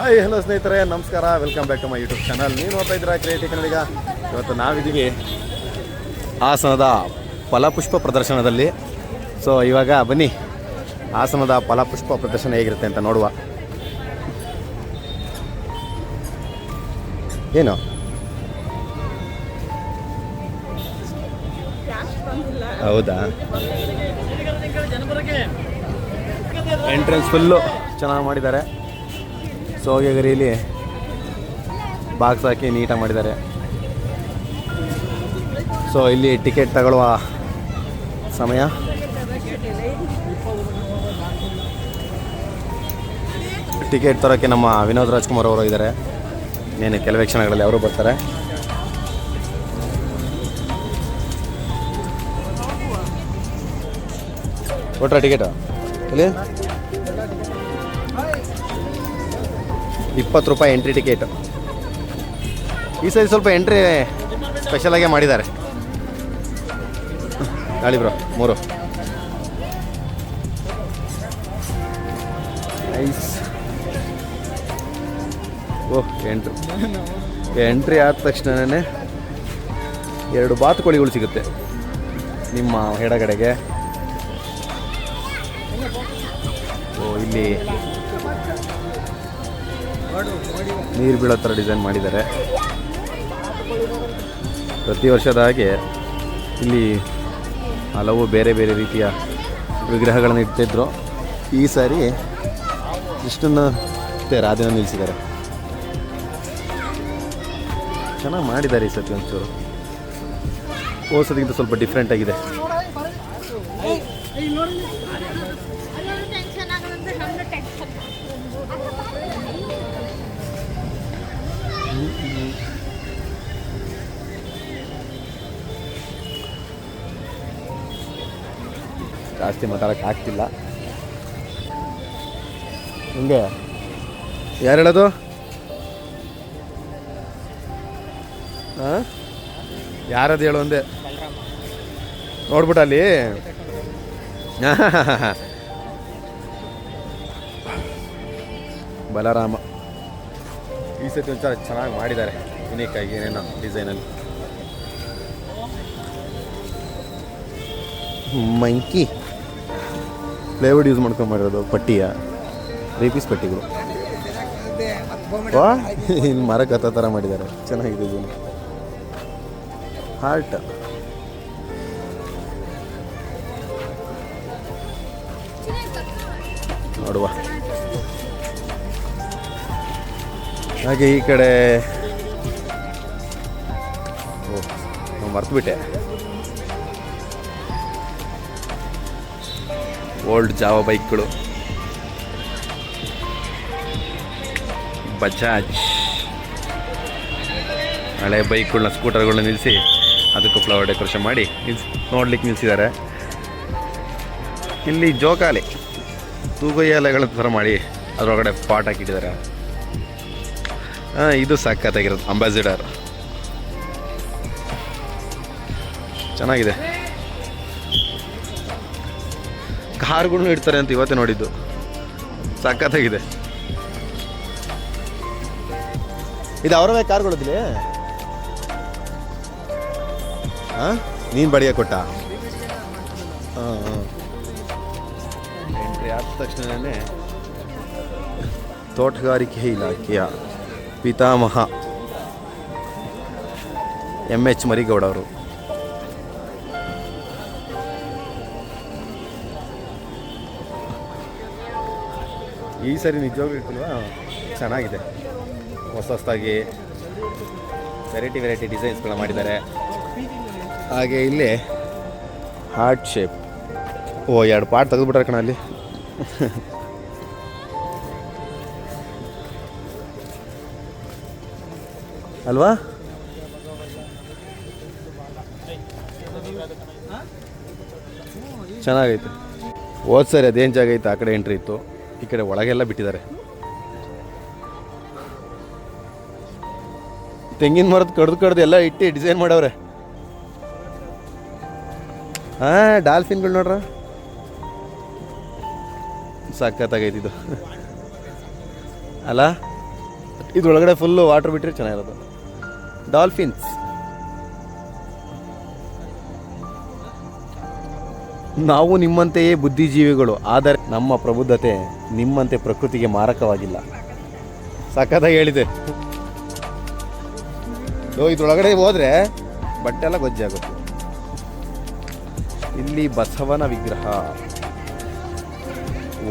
Hi, hello ಸ್ನೇಹಿತರೆ, ನಮಸ್ಕಾರ. Welcome back to my YouTube channel ನೀವು ನೋಡ್ತಾ ಇದ್ದೀರಾ ಕ್ರಿಯೇಟಿ ಕನ್ನಡಿಗ ಇವತ್ತು ನಾವಿದ್ದೀವಿ ಹಾಸನದ ಫಲಪುಷ್ಪ ಪ್ರದರ್ಶನದಲ್ಲಿ. ಸೊ ಇವಾಗ ಬನ್ನಿ. ಹಾಸನದ ಫಲಪುಷ್ಪ ಪ್ರದರ್ಶನ ಹೇಗಿರುತ್ತೆ ಅಂತ ನೋಡುವ. ಏನು? ಹೌದಾ? ಎಂಟ್ರೆನ್ಸ್ ಫುಲ್ಲು ಚೆನ್ನಾಗಿ ಮಾಡಿದ್ದಾರೆ. ಸೊ ಇಲ್ಲಿ ಬಾಕ್ಸ್ ಹಾಕಿ ನೀಟಾಗಿ ಮಾಡಿದ್ದಾರೆ. ಸೊ ಇಲ್ಲಿ ಟಿಕೆಟ್ ತಗೊಳ್ಳುವ ಸಮಯ. ಟಿಕೆಟ್ ತರೋಕ್ಕೆ ನಮ್ಮ ವಿನೋದ್ ರಾಜ್ಕುಮಾರ್ ಅವರು ಇದ್ದಾರೆ. ಇನ್ನೇನು ಕೆಲವೇ ಕ್ಷಣಗಳಲ್ಲಿ ಅವರು ಬರ್ತಾರೆ. ಕೊಟ್ರ ಟಿಕೆಟು ಇಲ್ಲಿ? ಇಪ್ಪತ್ತು ರೂಪಾಯಿ ಎಂಟ್ರಿ ಟಿಕೆಟ್ ಈ ಸರಿ ಸ್ವಲ್ಪ ಎಂಟ್ರಿ ಸ್ಪೆಷಲಾಗೆ ಮಾಡಿದ್ದಾರೆ. ಗಾಳಿ ಬ್ರೋ ಮೂರು. ಐಸ್ ಓಹ್ ಎಂಟ್ರಿ ಎಂಟ್ರಿ ಆದ ತಕ್ಷಣನೇ ಎರಡು ಬಾತುಕೋಳಿಗಳು ಸಿಗುತ್ತೆ. ನಿಮ್ಮ ಎಡಗಡೆಗೆ ಓ, ಇಲ್ಲಿ ನೀರು ಬೀಳೋ ಥರ ಡಿಸೈನ್ ಮಾಡಿದ್ದಾರೆ. ಪ್ರತಿ ವರ್ಷದ ಹಾಗೆ ಇಲ್ಲಿ ಹಲವು ಬೇರೆ ಬೇರೆ ರೀತಿಯ ವಿಗ್ರಹಗಳನ್ನು ಇಡ್ತಿದ್ರು ಈ ಸಾರಿ ಇಷ್ಟನ್ನು ರಾಧೆನ ನಿಲ್ಲಿಸಿದ್ದಾರೆ. ಚೆನ್ನಾಗಿ ಮಾಡಿದ್ದಾರೆ ಈ ಸತಿ ಒಂಚೂರು. ಹೋಸೋದಕ್ಕಿಂತ ಸ್ವಲ್ಪ ಡಿಫ್ರೆಂಟ್ ಆಗಿದೆ. ಜಾಸ್ತಿ ಮಾತಾಡೋಕ್ಕೆ ಆಗ್ತಿಲ್ಲ. ಹಿಂಗೆ ಯಾರು ಹೇಳೋದು ಹಾಂ ಯಾರದು ಹೇಳು ಒಂದೇ ನೋಡ್ಬಿಟ್ಟು ಅಲ್ಲಿ ಬಲರಾಮ. ಈ ಸತಿ ಒಂಚೂರು ಚೆನ್ನಾಗಿ ಮಾಡಿದ್ದಾರೆ. ಯುನೀಕಾಗಿ ಏನೇನೋ ಡಿಸೈನಲ್ಲಿ ಮಂಕಿ ಪ್ಲೇವುಡ್ ಯೂಸ್ ಮಾಡ್ಕೊಂಬರೋದು, ಪಟ್ಟಿಯ ತ್ರೀ ಪೀಸ್ ಪಟ್ಟಿಗಳು. ವಾ ಇಲ್ಲಿ ಮರಕ್ಕೆ ಥರ ಮಾಡಿದ್ದಾರೆ. ಚೆನ್ನಾಗಿದೆ ಇದು. ಹಾರ್ಟ್ ನೋಡುವ. ಹಾಗೆ ಈ ಕಡೆ ಓ ಮರ್ತುಬಿಟ್ಟೆ. ಓಲ್ಡ್ ಜಾವ ಬೈಕ್ಗಳು. ಬಜಾಜ್. ಹಳೆ ಬೈಕ್ಗಳನ್ನ ಸ್ಕೂಟರ್ಗಳನ್ನ ನಿಲ್ಲಿಸಿ ಅದಕ್ಕೂ ಫ್ಲವರ್ ಡೆಕೋರೇಷನ್ ಮಾಡಿ ನಿಲ್ಸಿ, ನೋಡ್ಲಿಕ್ಕೆ ನಿಲ್ಲಿಸಿದ್ದಾರೆ ಇಲ್ಲಿ ಜೋಕಾಲಿ ತೂಗೊಯ್ಯ ಎಲೆಗಳ ಥರ ಮಾಡಿ ಅದರೊಳಗಡೆ ಪಾಟ್ ಹಾಕಿಟ್ಟಿದ್ದಾರೆ. ಹಾಂ, ಇದು ಸಾಕತ್ತಾಗಿರೋದು ಅಂಬಾಸಿಡರ್. ಚೆನ್ನಾಗಿದೆ. ಕಾರ್ಗಳ್ನು ಇಡ್ತಾರೆ ಅಂತ ಇವತ್ತೇ ನೋಡಿದ್ದು. ಸಖತ್ತಾಗಿದೆ. ಇದು ಅವರವೇ ಕಾರ್ಗಳಿದ್ಲಿ ಹಾಂ ನೀನು ಬಡಿಗೆ ಕೊಟ್ಟ? ಹಾಂ ಹಾಂ ಎಂಟ್ರಿ ಆದ ತಕ್ಷಣವೇ ತೋಟಗಾರಿಕೆ ಇಲಾಖೆಯ ಪಿತಾಮಹ ಎಂ ಎಚ್ ಮರಿಗೌಡ ಅವರು ಈ ಸರಿ ನಿಜವಾಗ್ಲೂ ಚೆನ್ನಾಗಿದೆ. ಹೊಸ ಹೊಸದಾಗಿ ವೆರೈಟಿ ವೆರೈಟಿ ಡಿಸೈನ್ಸ್ಗಳನ್ನ ಮಾಡಿದ್ದಾರೆ. ಹಾಗೆ ಇಲ್ಲಿ ಹಾರ್ಟ್ ಶೇಪ್ ಓ, ಎರಡು ಪಾರ್ಟ್ ತೆಗೆದುಬಿಟ್ರೆ ಕಣ ಅಲ್ಲಿ. ಅಲ್ವಾ? ಚೆನ್ನಾಗೈತೆ. ಹೋದ್ ಸರಿ ಅದೇನು ಜಾಗ ಇತ್ತು ಆ ಕಡೆ ಎಂಟ್ರಿ ಇತ್ತು. ಈ ಕಡೆ ಒಳಗೆಲ್ಲ ಬಿಟ್ಟಿದ್ದಾರೆ. ತೆಂಗಿನ ಮರದ ಕಡ್ದು ಕಡ್ದು ಎಲ್ಲ ಇಟ್ಟು ಡಿಸೈನ್ ಮಾಡವ್ರೆ. ಹಾಂ ಡಾಲ್ಫಿನ್ಗಳು ನೋಡ್ರ? ಸಖತ್ತಾಗೈತಿ ಇದು. ಅಲ್ಲ, ಇದ್ರೊಳಗಡೆ ಫುಲ್ಲು ವಾಟರ್ ಬಿಟ್ಟರೆ ಚೆನ್ನಾಗಿರೋದು ಡಾಲ್ಫಿನ್ಸ್. ನಾವು ನಿಮ್ಮಂತೆಯೇ ಬುದ್ಧಿಜೀವಿಗಳು, ಆದರೆ ನಮ್ಮ ಪ್ರಬುದ್ಧತೆ ನಿಮ್ಮಂತೆ ಪ್ರಕೃತಿಗೆ ಮಾರಕವಾಗಿಲ್ಲ. ಸಖತ್ತಾಗಿ ಹೇಳಿದೆ. ಇದ್ರೊಳಗಡೆ ಹೋದ್ರೆ ಬಟ್ಟೆ ಎಲ್ಲ ಗೊಜ್ಜೆ ಆಗುತ್ತೆ. ಇಲ್ಲಿ ಬಸವನ ವಿಗ್ರಹ.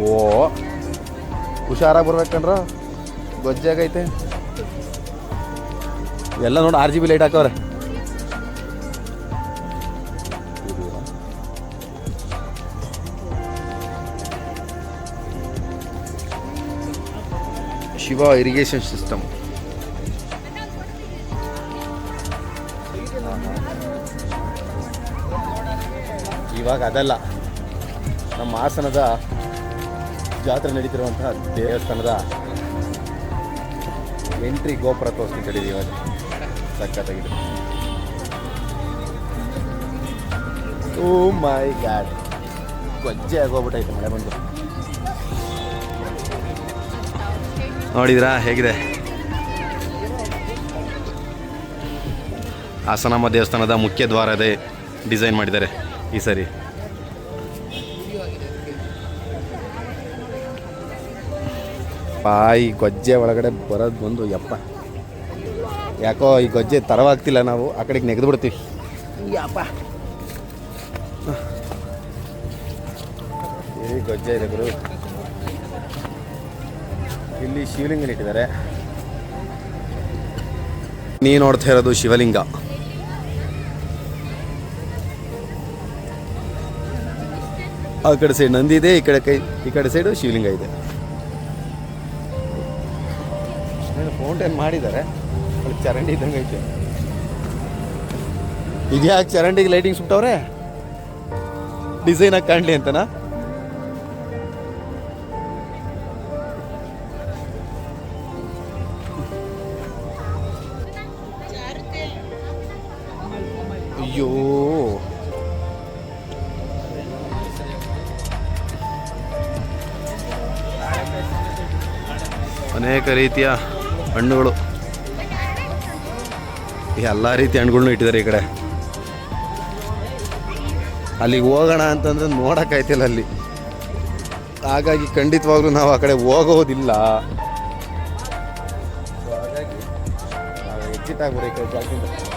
ಓ, ಹುಷಾರಾಗಿ ಬರ್ಬೇಕಂದ್ರ ಗೊಜ್ಜಾಗೈತೆ ಎಲ್ಲ ನೋಡಿ R G B light ಹಾಕವ್ರೆ. Shiva irrigation system. ಇವಾಗ ಅದಲ್ಲ. ನಮ್ಮ ಹಾಸನದ ಜಾತ್ರೆ ನಡೀತಿರುವಂತಹ ದೇವಸ್ಥಾನದ ಎಂಟ್ರಿ ಗೋಪುರ ತೋರಿಸ್ತೀನಿ ಇವಾಗ. ಸಕ್ಕತ್ತಾಗಿದೆ ಓ ಮೈ ಗಾಡ್ ಗೊಜ್ಜೆ ಆಗೋಗ್ಬಿಟ್ಟೈತೆ ಮಳೆ ಬಂದು. ನೋಡಿದ್ರಾ? ಹೇಗಿದೆ? ಹಾಸನಮ್ಮ ದೇವಸ್ಥಾನದ ಮುಖ್ಯ ದ್ವಾರದೇ ಡಿಸೈನ್ ಮಾಡಿದ್ದಾರೆ ಈ ಸರಿ. ಬಾಯಿ ಗೊಜ್ಜೆ ಒಳಗಡೆ ಬರೋದು ಬಂದು ಯಪ್ಪ. ಯಾಕೋ ಈ ಗೊಜ್ಜೆ ತರವಾಗ್ತಿಲ್ಲ ನಾವು ಆ ಕಡೆಗೆ ನೆಗೆದು ಬಿಡ್ತೀವಿ. ಯಪ್ಪ. ಈ ಗೊಜ್ಜೆ ಇದೆ ಗುರು. ಇಲ್ಲಿ ಶಿವಲಿಂಗನ ಇಟ್ಟಿದ್ದಾರೆ ನೀ ನೋಡ್ತಾ ಇರೋದು ಶಿವಲಿಂಗ. ಆ ಕಡೆ ಸೈಡ್ ನಂದಿ ಇದೆ, ಈ ಕಡೆ ಕೈ, ಈ ಕಡೆ ಸೈಡು ಶಿವಲಿಂಗ ಇದೆ. ಫೌಂಟೇನ್ ಮಾಡಿದ್ದಾರೆ ಚರಂಡಿ ಇದ್ದಂಗೆ ಐತೆ. ಇದ್ಯಾಕೆ ಚರಂಡಿಗೆ ಲೈಟಿಂಗ್ ಸುಟ್ಟವ್ರೆ ಡಿಸೈನ್ ಆಗಿ ಕಾಣಲಿ ಅಂತನಾ? ಅನೇಕ ರೀತಿಯ ಹಣ್ಣುಗಳು. ಎಲ್ಲ ರೀತಿಯ ಹಣ್ಣುಗಳನ್ನೂ ಇಟ್ಟಿದ್ದಾರೆ ಈ ಕಡೆ. ಅಲ್ಲಿಗೆ ಹೋಗೋಣ ಅಂತಂದ್ರೆ ನೋಡೋಕ್ಕಾಯ್ತಿಲ್ಲ ಅಲ್ಲಿ. ಹಾಗಾಗಿ ಖಂಡಿತವಾಗ್ಲೂ ನಾವು ಆ ಕಡೆ ಹೋಗೋದಿಲ್ಲ. ಹಾಗಾಗಿ ಎಕ್ಸಿಟ್ ಆಗ್ಬಿಡಿ ಈ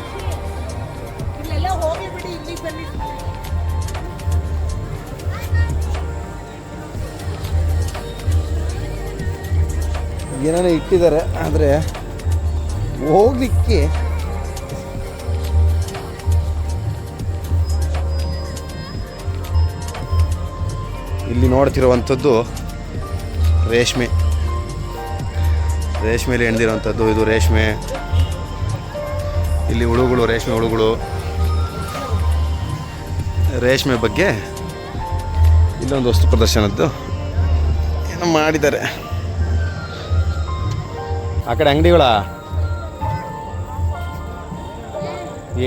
ಏನೇನೋ ಇಟ್ಟಿದ್ದಾರೆ, ಆದರೆ ಹೋಗಲಿಕ್ಕೆ ಇಲ್ಲಿ ನೋಡ್ತಿರುವಂಥದ್ದು ರೇಷ್ಮೆ. ರೇಷ್ಮೆಲಿ ಹೆಣ್ದಿರೋವಂಥದ್ದು, ಇದು ರೇಷ್ಮೆ. ಇಲ್ಲಿ ಹುಳುಗಳು, ರೇಷ್ಮೆ ಹುಳುಗಳು. ರೇಷ್ಮೆ ಬಗ್ಗೆ ಇಲ್ಲೊಂದು ವಸ್ತು ಪ್ರದರ್ಶನದ್ದು ಏನೋ ಮಾಡಿದ್ದಾರೆ. ಆ ಕಡೆ ಅಂಗಡಿಗಳ?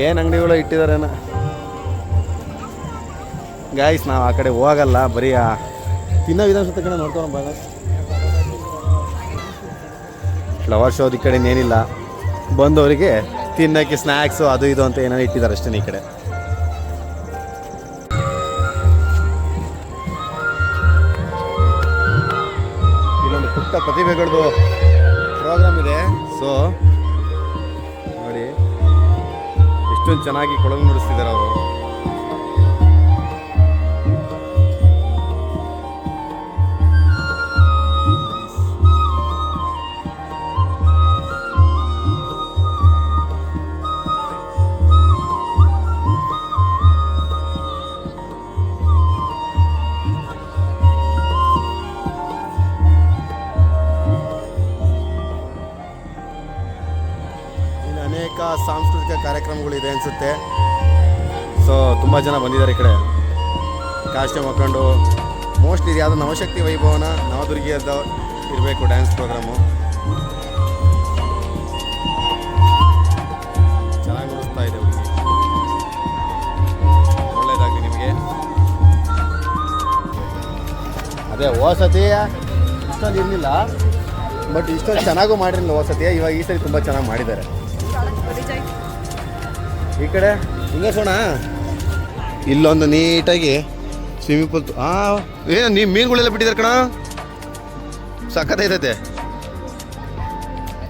ಏನು ಅಂಗಡಿಗಳು ಇಟ್ಟಿದಾರೇನ ಗಾಯ್ಸ್ ನಾವು ಆ ಕಡೆ ಹೋಗಲ್ಲ, ಬರೀ ತಿನ್ನೋ ವಿಧಾನಸತ್ತ ಕಡೆ ನೋಡ್ಕೊಂಡು ಬಾಗ ಫ್ಲವರ್ ಶೋದ ಈ ಕಡೆ ಏನಿಲ್ಲ. ಬಂದವರಿಗೆ ತಿನ್ನೋಕ್ಕೆ ಸ್ನ್ಯಾಕ್ಸು ಅದು ಇದು ಅಂತ ಏನೋ ಇಟ್ಟಿದ್ದಾರೆ ಅಷ್ಟೇ ಈ ಕಡೆ. ಇಲ್ಲೊಂದು ಪುಟ್ಟ ಪ್ರತಿಭೆಗಳದ್ದು ಪ್ರೋಗ್ರಾಮ್ ಇದೆ. ಸೊ ನೋಡಿ ಎಷ್ಟೊಂದು ಚೆನ್ನಾಗಿ ಕೊಳಗು ನುಡಿಸ್ತಿದ್ದಾರೆ ಅವರು. ಸಾಂಸ್ಕೃತಿಕ ಕಾರ್ಯಕ್ರಮಗಳಿದೆ ಅನಿಸುತ್ತೆ. ಸೊ ತುಂಬ ಜನ ಬಂದಿದ್ದಾರೆ ಈ ಕಡೆ. ಕಾಸ್ಟ್ಯೂಮ್ ಹಾಕೊಂಡು ಮೋಸ್ಟ್ಲಿ ಇದು ಯಾವುದೋ ನವಶಕ್ತಿ ವೈಭವನ ನವದುರ್ಗಿಯದ ಇರಬೇಕು ಡ್ಯಾನ್ಸ್ ಪ್ರೋಗ್ರಾಮು ಚೆನ್ನಾಗಿ ಇದೆ ನಿಮಗೆ. ಅದೇ ಹೋಸತಿ ಸತಿ ಇಷ್ಟೊಂದು ಇರಲಿಲ್ಲ ಬಟ್ ಇಷ್ಟೊಂದು ಚೆನ್ನಾಗೂ ಮಾಡಿರಲಿಲ್ಲ ಹೋಸತಿ ಇವಾಗ ಈ ಸರಿ ತುಂಬ ಚೆನ್ನಾಗಿ ಮಾಡಿದ್ದಾರೆ. ಈ ಕಡೆ? ಹಿಂಗೆ ಸೋಣ? ಇಲ್ಲೊಂದು ನೀಟಾಗಿ ಸ್ವಿಮ್ಮಿಂಗ್ ಪೂಲ್ ಆ, ಏ, ನೀವು ಮೀನುಗಳೆಲ್ಲ ಬಿಟ್ಟಿದ್ದಾರೆ ಕಣ. ಸಖತ್ತೈತೈತೆ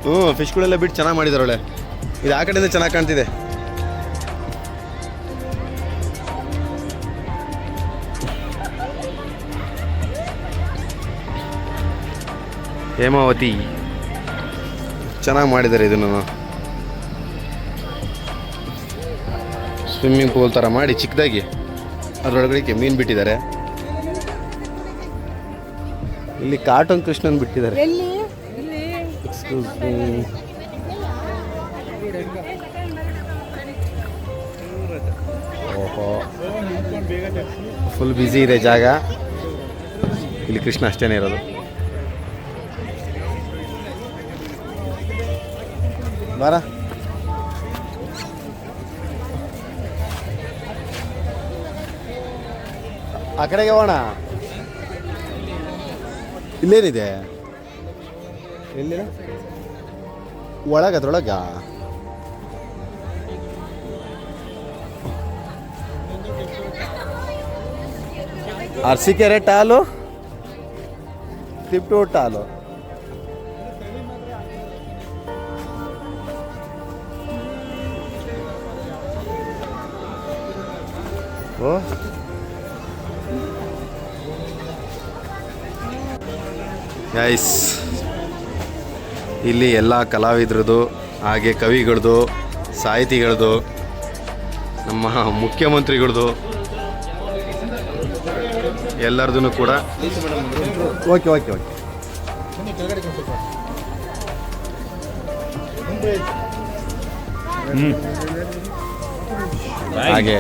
ಹ್ಞೂ ಫಿಶ್ಗಳೆಲ್ಲ ಬಿಟ್ಟು ಚೆನ್ನಾಗಿ ಮಾಡಿದ್ದಾರೆ ಒಳ್ಳೆ. ಇದು ಆ ಕಡೆಯಿಂದ ಚೆನ್ನಾಗಿ ಕಾಣ್ತಿದೆ. ಹೇಮಾವತಿ. ಚೆನ್ನಾಗಿ ಮಾಡಿದ್ದಾರೆ ಇದನ್ನು. ಸ್ವಿಮ್ಮಿಂಗ್ ಪೂಲ್ ಥರ ಮಾಡಿ ಚಿಕ್ಕದಾಗಿ ಅದರೊಳಗಡೆ ಮೀನು ಬಿಟ್ಟಿದ್ದಾರೆ. ಇಲ್ಲಿ ಕಾರ್ಟೂನ್ ಕೃಷ್ಣನ್ ಬಿಟ್ಟಿದ್ದಾರೆ. ಎಕ್ಸ್ಕ್ಯೂಸ್ ಓಹೋ. ಫುಲ್ ಬ್ಯುಸಿ ಇದೆ ಜಾಗ. ಇಲ್ಲಿ ಕೃಷ್ಣ ಅಷ್ಟೇನೇ ಇರೋದು. ಬಾರ. ಆ ಕಡೆಗೆ ಹೋಗೋಣ. ಇಲ್ಲೇನಿದೆ? ಎಲ್ಲಿನ? ಒಳಗ ಅದ್ರೊಳಗ ಅರ್ಸಿಕೆರೆ ಟಾಲು ತಿಪ್ಟು ಟಾಲು ಓ. ಗೈಸ್ ಇಲ್ಲಿ ಎಲ್ಲ ಕಲಾವಿದ್ರದ್ದು ಹಾಗೆ ಕವಿಗಳದ್ದು ಸಾಹಿತಿಗಳದ್ದು ನಮ್ಮ ಮುಖ್ಯಮಂತ್ರಿಗಳದ್ದು ಎಲ್ಲರದೂ ಕೂಡ ಓಕೆ ಓಕೆ ಓಕೆ ಹಾಗೆ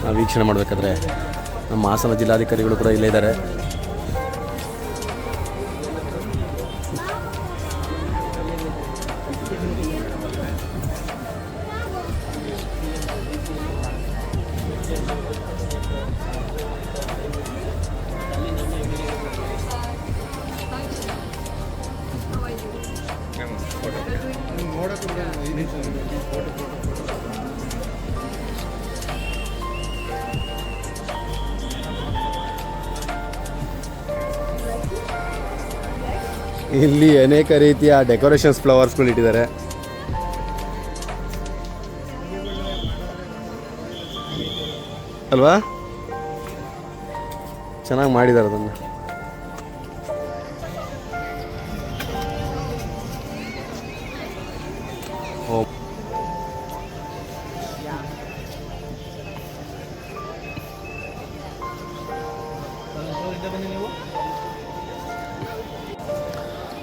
ನಾವು ವೀಕ್ಷಣೆ ಮಾಡಬೇಕಾದ್ರೆ ನಮ್ಮ ಹಾಸನ ಜಿಲ್ಲಾಧಿಕಾರಿಗಳು ಕೂಡ ಇಲ್ಲೇ ಇದ್ದಾರೆ. ಇಲ್ಲಿ ಅನೇಕ ರೀತಿಯ ಡೆಕೋರೇಷನ್ಸ್ ಫ್ಲವರ್ಸ್ಗಳು ಇಟ್ಟಿದ್ದಾರೆ. ಅಲ್ವಾ? ಚೆನ್ನಾಗಿ ಮಾಡಿದ್ದಾರೆ ಅದನ್ನು. ಓ.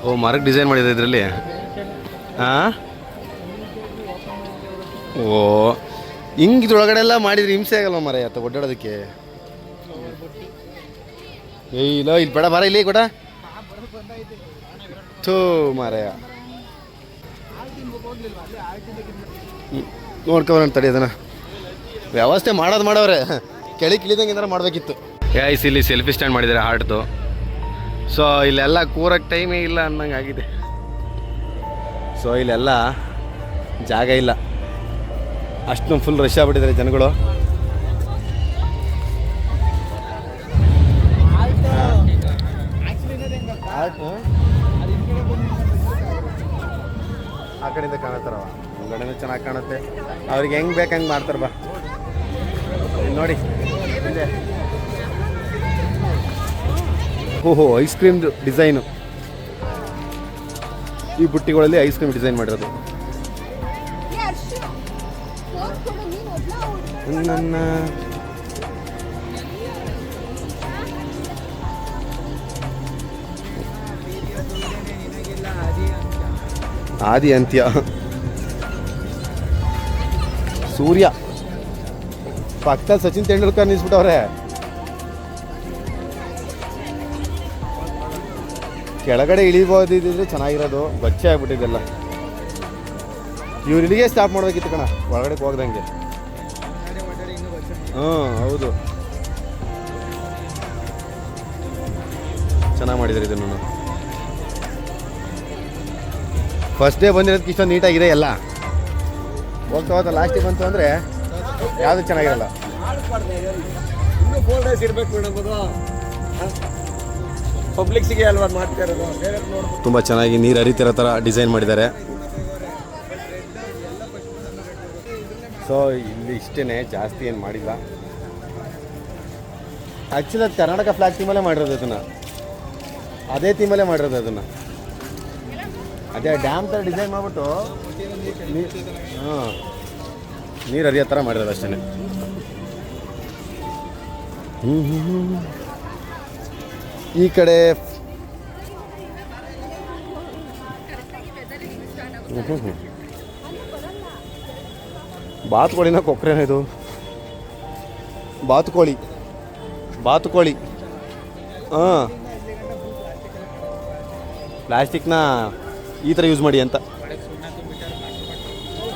ಓ ಮರಕ್ಕೆ ಡಿಸೈನ್ ಮಾಡಿದೆ ಇದರಲ್ಲಿ? ಹಾಂ ಓ, ಹಿಂಗೆ ಇದ್ರೊಳಗಡೆ ಎಲ್ಲ ಮಾಡಿದ್ರೆ ಹಿಂಸೆ ಆಗಲ್ವ ಮರ ಆತ ಒಡ್ಡಾಡೋದಕ್ಕೆ? ಏಯ್, ಇಲ್ಲ, ಇಲ್ಲಿ ಬೇಡ, ಬರ, ಇಲ್ಲಿ ಕೊಡ. ಥೂ, ಮಾರಾಯ. ನೋಡ್ಕೊಬರೋಣ ತಡಿ ಅದನ್ನ. ವ್ಯವಸ್ಥೆ ಮಾಡೋದು ಮಾಡವ್ರೆ. ಕೆಳಗೆ ಇಳಿದಂಗೆ ಏನಾರ ಮಾಡಬೇಕಿತ್ತು. ಯಾಯ್ಸ್ ಇಲ್ಲಿ ಸೆಲ್ಫಿ ಸ್ಟ್ಯಾಂಡ್ ಮಾಡಿದ್ದಾರೆ ಹಾರ್ಟ್ದು ಸೊ ಇಲ್ಲೆಲ್ಲ ಕೂರಕ್ಕೆ ಟೈಮೇ ಇಲ್ಲ ಅನ್ನಂಗೆ ಆಗಿದೆ. ಸೊ ಇಲ್ಲೆಲ್ಲ ಜಾಗ ಇಲ್ಲ. ಅಷ್ಟು ಫುಲ್ ರಶ್ ಆಗ್ಬಿಟ್ಟಿದ್ದಾರೆ ಜನಗಳು. ಆ ಕಡೆಯಿಂದ ಕಾಣತ್ತಾರವ ಒಳಗಡೆನೂ ಚೆನ್ನಾಗಿ ಕಾಣುತ್ತೆ. ಅವ್ರಿಗೆ ಹೆಂಗೆ ಬೇಕು ಹಂಗೆ ಮಾಡ್ತಾರೆ ಬಾ. ನೋಡಿ. ಓಹೋ ಐಸ್ ಕ್ರೀಮ್ ಡಿಸೈನು ಈ ಬುಟ್ಟಿಗಳಲ್ಲಿ ಐಸ್ ಕ್ರೀಮ್ ಡಿಸೈನ್ ಮಾಡಿರೋದು. ನನ್ನ ಆದಿ ಅಂತ್ಯ. ಸೂರ್ಯ. ಪಕ್ಕ ಸಚಿನ್ ತೆಂಡೂಲ್ಕರ್ ನಿಲ್ಸ್ಬಿಟ್ಟವ್ರೆ. ಕೆಳಗಡೆ ಇಳಿಬೋದಿದ್ರೆ ಚೆನ್ನಾಗಿರೋದು ಬಚ್ಚೆ ಆಗ್ಬಿಟ್ಟಿದೆಲ್ಲ ಇವ್ರು ಇಲ್ಲಿಗೆ ಸ್ಟಾಪ್ ಮಾಡ್ಬೇಕಿತ್ತು ಕಣ, ಒಳಗಡೆ ಹೋಗ್ದಂಗೆ. ಹ್ಞೂ ಹೌದು. ಚೆನ್ನಾಗಿ ಇದು ಇದನ್ನು ಫಸ್ಟ್ ಡೇ ಬಂದಿರೋದಕ್ಕೆ ಇಷ್ಟೊಂದು ನೀಟಾಗಿದೆ ಎಲ್ಲ. ಹೋಗ್ತಾ ಹೋಗ್ತಾ ಲಾಸ್ಟಿಗೆ ಬಂತು ಅಂದರೆ ಯಾವುದು ಚೆನ್ನಾಗಿರಲ್ಲ. ಪಬ್ಲಿಕ್ಸಿಗೆ ಅಲ್ವಾ ಮಾಡ್ತಾ ಇರೋದು? ತುಂಬ ಚೆನ್ನಾಗಿ ನೀರು ಹರಿತಿರೋ ಥರ ಡಿಸೈನ್ ಮಾಡಿದ್ದಾರೆ. ಸೊ ಇಲ್ಲಿ ಇಷ್ಟೇ ಜಾಸ್ತಿ ಏನು ಮಾಡಿಲ್ಲ. ಆ್ಯಕ್ಚುಲಿ ಅದು ಕರ್ನಾಟಕ ಫ್ಲಾಗ್ ಥೀಮಲ್ಲೇ ಮಾಡಿರೋದು ಅದನ್ನು. ಅದೇ ಥೀಮಲ್ಲೇ ಮಾಡಿರೋದು ಅದನ್ನು. ಅದೇ ಡ್ಯಾಮ್ ಥರ ಡಿಸೈನ್ ಮಾಡಿಬಿಟ್ಟು ಹಾಂ. ನೀರು ಹರಿಯೋ ಥರ ಮಾಡಿರೋದು ಅಷ್ಟೇ ಹ್ಞೂ ಹ್ಞೂ ಹ್ಞೂ ಈ ಕಡೆ. ಬಾತುಕೋಳಿನ ಕೊಕ್ಕರೆನ ಇದು? ಬಾತುಕೋಳಿ. ಬಾತುಕೋಳಿ. ಹಾಂ. ಪ್ಲಾಸ್ಟಿಕ್ನ ಈ ಥರ ಯೂಸ್ ಮಾಡಿ ಅಂತ.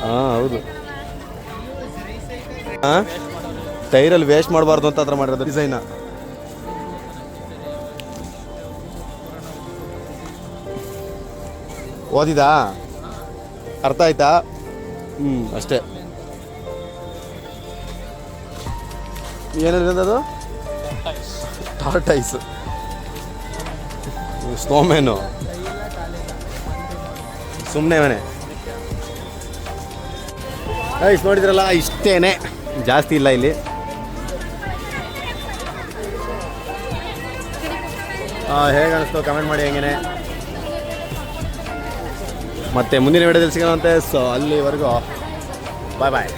ಹಾಂ, ಹೌದು. ಹಾಂ? ಟೈರಲ್ಲಿ ವೇಸ್ಟ್ ಮಾಡಬಾರ್ದು ಅಂತ ಆ ಥರ ಮಾಡಿರೋದು ಡಿಸೈನ ಓದಿದಾ? ಅರ್ಥ ಆಯ್ತಾ? ಹ್ಞೂ ಅಷ್ಟೇ. ಅದು? ಟಾರ್ಟೈಸ್ ಸ್ನೋಮ್ಯಾನು ಸುಮ್ಮನೆ ಮನೆ. ಐಸ್ ನೋಡಿದ್ರಲ್ಲ, ಇಷ್ಟೇನೆ. ಜಾಸ್ತಿ ಇಲ್ಲ ಇಲ್ಲಿ. ಹೇಗೆ ಅನಿಸ್ತು? ಕಮೆಂಟ್ ಮಾಡಿ ಹೆಂಗೇನೆ. ಮತ್ತೆ ಮುಂದಿನ ವಿಡಿಯೋದಲ್ಲಿ ಸಿಗೋಣಂತೆ. ಸೊ ಅಲ್ಲಿವರೆಗೂ ಬಾಯ್ ಬಾಯ್